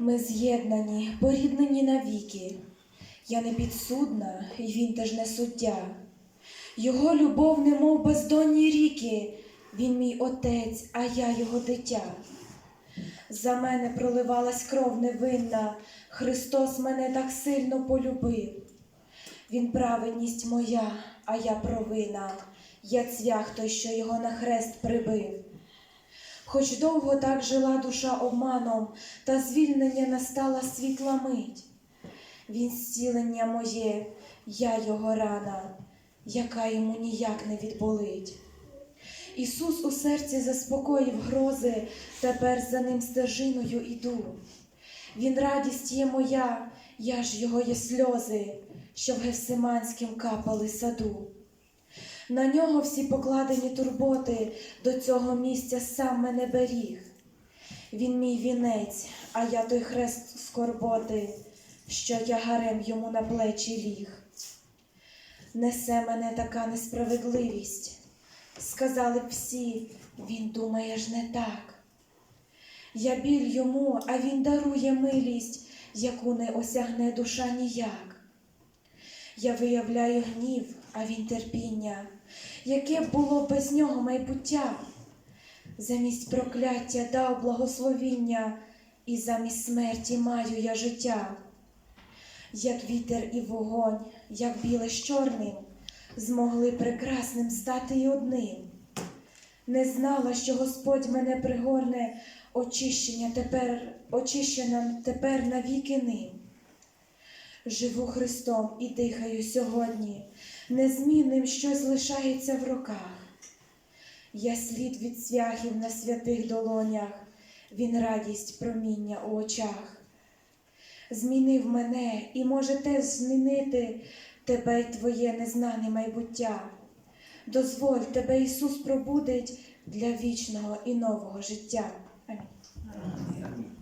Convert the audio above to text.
Ми з'єднані, поріднені навіки. Я не підсудна, і він теж не суддя. Його любов, немов бездонні ріки. Він мій отець, а я його дитя. За мене проливалась кров невинна, Христос мене так сильно полюбив. Він праведність моя, а я провина, я цвях той, що його на хрест прибив. Хоч довго так жила душа обманом, та звільнення настала світла мить. Він зцілення моє, я його рана, яка йому ніяк не відболить. Ісус у серці заспокоїв грози, тепер за ним стежиною іду. Він радість є моя, я ж його є сльози, що в Гефсиманськім капали саду. На нього всі покладені турботи, до цього місця сам мене беріг. Він мій вінець, а я той хрест скорботи, що тягарем йому на плечі ліг. Несе мене така несправедливість. Сказали б всі, він думає ж не так. Я біль йому, а він дарує милість, яку не осягне душа ніяк. Я виявляю гнів, а він терпіння, яке було без нього майбуття. Замість прокляття дав благословіння, і замість смерті маю я життя. Як вітер і вогонь, як біле з чорним, змогли прекрасним стати й одним. Не знала, що Господь мене пригорне, очищення тепер, очищеним тепер навіки ним. Живу Христом і дихаю сьогодні, незмінним щось лишається в руках. Я слід від свяхів на святих долонях, він радість проміння у очах. Змінив мене і може теж змінити тебе й твоє незнане майбуття. Дозволь, тебе Ісус пробудить для вічного і нового життя. Амінь. Амінь.